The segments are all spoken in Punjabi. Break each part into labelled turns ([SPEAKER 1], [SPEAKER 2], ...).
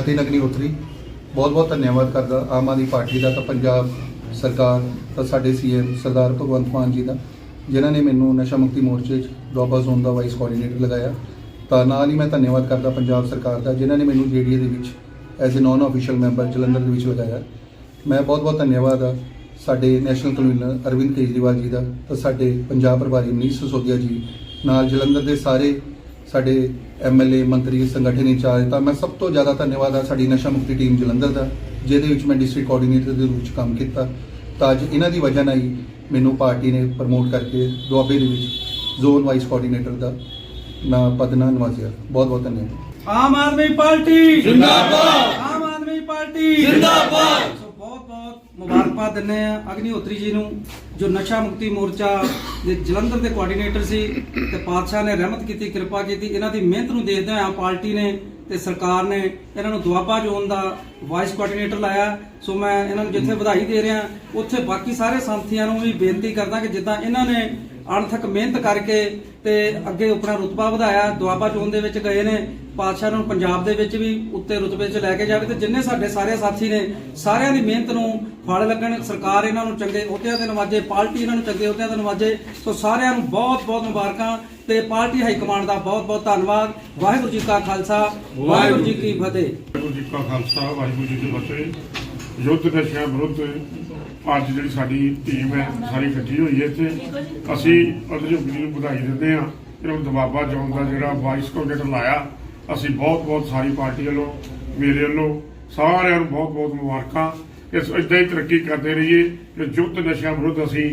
[SPEAKER 1] ਅਤਿਨ ਅਗਨੀਹੋਤਰੀ ਬਹੁਤ ਬਹੁਤ ਧੰਨਵਾਦ ਕਰਦਾ ਆਮ ਆਦਮੀ ਪਾਰਟੀ ਦਾ ਤਾਂ ਪੰਜਾਬ ਸਰਕਾਰ ਤਾਂ ਸਾਡੇ ਸੀਐਮ ਸਰਦਾਰ ਭਗਵੰਤ ਮਾਨ ਜੀ ਦਾ, ਜਿਨ੍ਹਾਂ ਨੇ ਮੈਨੂੰ ਨਸ਼ਾ ਮੁਕਤੀ ਮੋਰਚੇ 'ਚ ਦੁਆਬਾ ਜ਼ੋਨ ਦਾ ਵਾਈਸ ਕੋਆਰਡੀਨੇਟਰ ਲਗਾਇਆ। ਤਾਂ ਨਾਲ ਹੀ ਮੈਂ ਧੰਨਵਾਦ ਕਰਦਾ ਪੰਜਾਬ ਸਰਕਾਰ ਦਾ, ਜਿਨ੍ਹਾਂ ਨੇ ਮੈਨੂੰ ਜੇਡੀਏ ਦੇ ਵਿੱਚ as a non official member Jalandhar ਦੇ ਵਿੱਚ ਲਗਾਇਆ। ਮੈਂ ਬਹੁਤ ਬਹੁਤ ਧੰਨਵਾਦ ਆ ਸਾਡੇ ਨੈਸ਼ਨਲ ਕਨਵੀਨਰ ਅਰਵਿੰਦ ਕੇਜਰੀਵਾਲ ਜੀ ਦਾ ਤੇ ਸਾਡੇ ਪੰਜਾਬ ਪ੍ਰਭਾਰੀ ਮਨੀਸ਼ ਸਸੋਦੀਆ ਜੀ ਨਾਲ ਜਲੰਧਰ ਦੇ ਸਾਰੇ ਸਾਡੇ ਐਮਐਲਏ ਮੰਤਰੀ ਸੰਗਠਨ ਇੰਚਾਰਜ ਤਾਂ ਮੈਂ ਸਭ ਤੋਂ ਜ਼ਿਆਦਾ ਧੰਨਵਾਦ ਆ ਸਾਡੀ ਨਸ਼ਾ ਮੁਕਤੀ ਟੀਮ ਜਲੰਧਰ ਦਾ ਜਿਹਦੇ ਵਿੱਚ ਮੈਂ ਡਿਸਟ੍ਰਿਕਟ ਕੋਆਰਡੀਨੇਟਰ ਦੇ ਰੂਪ 'ਚ ਕੰਮ ਕੀਤਾ। ਤਾਂ ਅੱਜ ਇਹਨਾਂ ਦੀ ਵਜ੍ਹਾ ਨਾਲ ਹੀ ਮੈਨੂੰ ਪਾਰਟੀ ਨੇ ਪ੍ਰਮੋਟ ਕਰਕੇ ਦੁਆਬੇ ਦੇ ਵਿੱਚ ਜ਼ੋਨ ਵਾਈਸ ਕੋਆਰਡੀਨੇਟਰ ਦਾ ਮੈਂ ਪਦ ਨਾਲ ਨਵਾਜ਼ਿਆ। ਬਹੁਤ ਬਹੁਤ ਧੰਨਵਾਦ।
[SPEAKER 2] ਆਮ ਆਦਮੀ ਪਾਰਟੀ। ਜਿੰਦਾਬਾਦ। ਆਮ ਆਦਮੀ ਪਾਰਟੀ। ਜਿੰਦਾਬਾਦ। ਮੁਬਾਰਕਬਾਦ ਦਿੰਦੇ ਆ ਅਗਨੀਹੋਤਰੀ ਜੀ ਨੂੰ, ਜੋ ਨਸ਼ਾ ਮੁਕਤੀ ਮੋਰਚਾ ਦੇ ਜਲੰਧਰ ਦੇ ਕੋਆਰਡੀਨੇਟਰ ਸੀ ਤੇ ਪਾਤਸ਼ਾਹ ਨੇ ਰਹਿਮਤ ਕੀਤੀ, ਕਿਰਪਾ ਕੀਤੀ, ਇਹਨਾਂ ਦੀ ਮਿਹਨਤ ਨੂੰ ਦੇਖਦੇ ਹੋਇਆ ਪਾਰਟੀ ਨੇ ਤੇ ਸਰਕਾਰ ਨੇ ਇਹਨਾਂ ਨੂੰ ਦੁਆਬਾ ਜ਼ੋਨ ਦਾ ਵਾਈਸ ਕੋਆਰਡੀਨੇਟਰ ਲਾਇਆ। ਸੋ ਮੈਂ ਇਹਨਾਂ ਨੂੰ ਜਿੱਥੇ ਵਧਾਈ ਦੇ ਰਿਹਾ, ਉੱਥੇ ਬਾਕੀ ਸਾਰੇ ਸਾਥੀਆਂ ਨੂੰ ਵੀ ਬੇਨਤੀ ਕਰਦਾ ਕਿ ਜਿੱਦਾਂ ਇਹਨਾਂ ਨੇ ਅਣਥਕ ਮਿਹਨਤ ਕਰਕੇ ਤੇ ਅੱਗੇ ਆਪਣਾ ਰੁਤਬਾ ਵਧਾਇਆ, ਦੁਆਬਾ ਜ਼ੋਨ ਦੇ ਵਿੱਚ ਗਏ ਨੇ, ਪਾਤਸ਼ਾਹ ਨੂੰ ਪੰਜਾਬ ਦੇ ਵਿੱਚ ਵੀ ਉੱਤੇ ਰੁਤਬੇ 'ਚ ਲੈ ਕੇ ਜਾਵੇ ਤੇ ਜਿੰਨੇ ਸਾਡੇ ਸਾਰੇ ਸਾਥੀ ਨੇ, ਸਾਰਿਆਂ ਦੀ ਮਿਹਨਤ ਨੂੰ ਫਲ ਲੱਗਣ, ਸਰਕਾਰ ਇਹਨਾਂ ਨੂੰ ਚੰਗੇ ਅਹੁਦਿਆਂ ਤੇ ਨਵਾਜੇ, ਪਾਰਟੀ ਇਹਨਾਂ ਨੂੰ ਚੰਗੇ ਅਹੁਦਿਆਂ ਤੇ ਨਵਾਜੇ, ਸੋ ਸਾਰਿਆਂ ਨੂੰ ਬਹੁਤ ਬਹੁਤ ਮੁਬਾਰਕਾਂ। ਤੇ ਪਾਰਟੀ ਹਾਈ ਕਮਾਂਡ ਦਾ ਬਹੁਤ ਬਹੁਤ ਧੰਨਵਾਦ। ਵਾਹਿਗੁਰੂ ਜੀ ਕਾ ਖਾਲਸਾ, ਵਾਹਿਗੁਰੂ ਜੀ ਕੀ ਫਤਿਹ।
[SPEAKER 3] ਵਾਹਿਗੁਰੂ ਜੀ ਕਾ ਖਾਲਸਾ, ਵਾਹਿਗੁਰੂ ਜੀ ਕੀ ਫਤਿਹ। ਯੁੱਧ ਨਸ਼ਿਆਂ ਵਿਰੁੱਧ ਅੱਜ ਜਿਹੜੀ ਸਾਡੀ ਟੀਮ ਹੈ, ਸਾਰੀ ਇਕੱਠੀ ਹੋਈ ਹੈ ਇੱਥੇ। ਅਸੀਂ ਅਰਜੁਨ ਜੀ ਨੂੰ ਵਧਾਈ ਦਿੰਦੇ ਹਾਂ। ਇਹਨਾਂ ਨੂੰ ਦਬਾਬਾ ਜੋਨ ਦਾ ਜਿਹੜਾ ਵਾਈਸ ਕੋਆਰਡੀਨੇਟਰ ਲਾਇਆ, ਅਸੀਂ ਬਹੁਤ ਬਹੁਤ ਸਾਰੀ ਪਾਰਟੀ ਵੱਲੋਂ, ਮੇਰੇ ਵੱਲੋਂ, ਸਾਰਿਆਂ ਨੂੰ ਬਹੁਤ ਬਹੁਤ ਮੁਬਾਰਕਾਂ। ਇਸ ਇਦਾਂ ਹੀ ਤਰੱਕੀ ਕਰਦੇ ਰਹੀਏ ਕਿ ਯੁੱਧ ਨਸ਼ਿਆਂ ਵਿਰੁੱਧ ਅਸੀਂ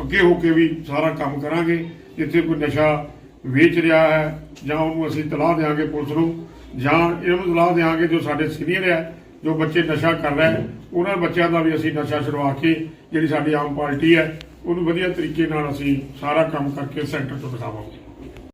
[SPEAKER 3] ਅੱਗੇ ਹੋ ਕੇ ਵੀ ਸਾਰਾ ਕੰਮ ਕਰਾਂਗੇ। ਜਿੱਥੇ ਕੋਈ ਨਸ਼ਾ ਵੇਚ ਰਿਹਾ ਹੈ ਜਾਂ ਉਹਨੂੰ ਅਸੀਂ ਤਲਾਹ ਦੇਵਾਂਗੇ ਪੁਲਿਸ ਨੂੰ, ਜਾਂ ਇਹਨੂੰ ਤਲਾਹ ਦੇਵਾਂਗੇ ਜੋ ਸਾਡੇ ਸੀਨੀਅਰ ਹੈ, ਜੋ ਬੱਚੇ ਨਸ਼ਾ ਕਰ ਰਹੇ ਉਹਨਾਂ ਬੱਚਿਆਂ ਦਾ ਵੀ ਅਸੀਂ ਨਸ਼ਾ ਛੁਡਵਾ ਕੇ ਜਿਹੜੀ ਸਾਡੀ ਆਮ ਪਾਰਟੀ ਹੈ, ਉਹਨੂੰ ਵਧੀਆ ਤਰੀਕੇ ਨਾਲ ਅਸੀਂ ਸਾਰਾ ਕੰਮ ਕਰਕੇ ਸੈਂਟਰ ਤੋਂ ਦਿਖਾਵਾਂਗੇ